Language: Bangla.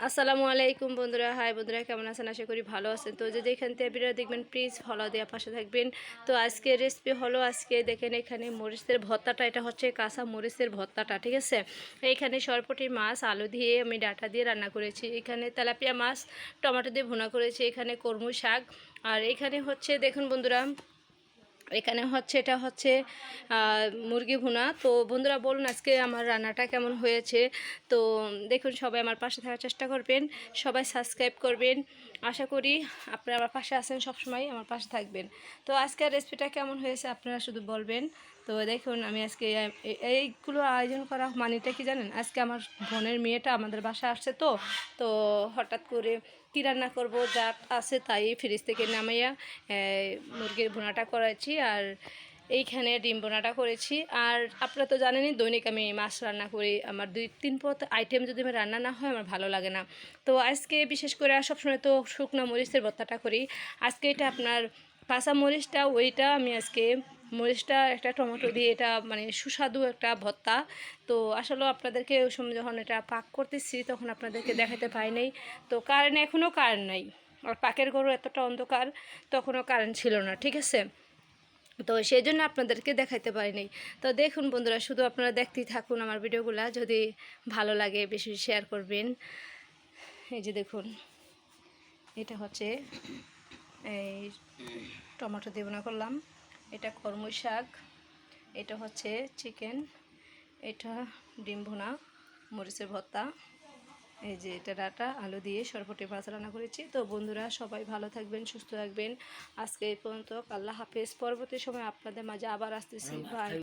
আসসালামু আলাইকুম বন্ধুরা। হাই বন্ধুরা, কেমন আছেন? আশা করি ভালো আছেন। তো যদি এখান থেকে ভিডিও দেখবেন প্লিজ ফলো দেওয়া পাশে থাকবেন। তো আজকে রেসিপি হলো আজকে দেখেন এখানে মরিচের ভর্তাটা। এটা হচ্ছে কাঁচা মরিচের ভর্তাটা, ঠিক আছে? এইখানে সরপটি মাছ, আলু দিয়ে আমি ডাটা দিয়ে রান্না করেছি। এখানে তেলাপিয়া মাছ, টমেটো দিয়ে ভুনা করেছি। এখানে কর্মু শাক আর এখানে হচ্ছে, দেখুন বন্ধুরা এখানে হচ্ছে, এটা হচ্ছে মুরগি ভুনা। তো বন্ধুরা বলুন আজকে আমার রান্নাটা কেমন হয়েছে। তো দেখুন, সবাই আমার পাশে থাকার চেষ্টা করবেন। সবাই সাবস্ক্রাইব করবেন। আশা করি আপনারা আমার পাশে আছেন সবসময়, আমার পাশে থাকবেন। তো আজকের রেসিপিটা কেমন হয়েছে আপনারা শুধু বলবেন। তো দেখুন, আমি আজকে এইগুলো আয়োজন করা মানেটা কি জানেন? আজকে আমার বোনের মেয়েটা আমাদের বাসা আসছে তো। তো হঠাৎ করে কী রান্না করব, যা আছে তাই ফ্রিজ থেকে নামাইয়া মুরগির ভুনাটা করেছি আর এইখানে ডিম বোনাটা করেছি। আর আপনারা তো জানেনই, দৈনিক আমি মাছ রান্না করি। আমার দুই, তিন পথ আইটেম যদি আমার রান্না না হয়, আমার ভালো লাগে না। তো আজকে বিশেষ করে সবসময় তো শুকনো মরিচের ভর্তাটা করি। আজকে এটা আপনার পাঁচা মরিচটা, ওইটা আমি আজকে মরিচটা, একটা টমেটো দিয়ে এটা মানে সুস্বাদু একটা ভর্তা তো আসলে আপনাদেরকে ওই সময় যখন এটা পাক করতেছি, তখন আপনাদেরকে দেখাতে পাই নাই। তো কারেন্ট এখনও কারেন্ট নাই। আর পাকের গরু এতটা অন্ধকার, তখনও কারেন্ট ছিল না, ঠিক আছে? তো সেই জন্য আপনাদেরকে দেখাইতে পারিনি। তো দেখুন বন্ধুরা, শুধু আপনারা দেখতেই থাকুন আমার ভিডিওগুলো, যদি ভালো লাগে বেশি শেয়ার করবেন। এই যে দেখুন, এটা হচ্ছে এই টমেটো দিয়ে বোনা করলাম। এটা কর্মই শাক, এটা হচ্ছে চিকেন, এটা ডিম ভুনা, মরিচের ভর্তা। এই যে এটা ডাটা আলু দিয়ে সরপটি ভাজা রান্না করেছি। তো বন্ধুরা সবাই ভালো থাকবেন সুস্থ থাকবেন। আজকে এই পর্যন্ত আল্লাহ হাফেজ। পরবর্তী সময় আপনাদের মাঝে আবার আসতেছি। বাই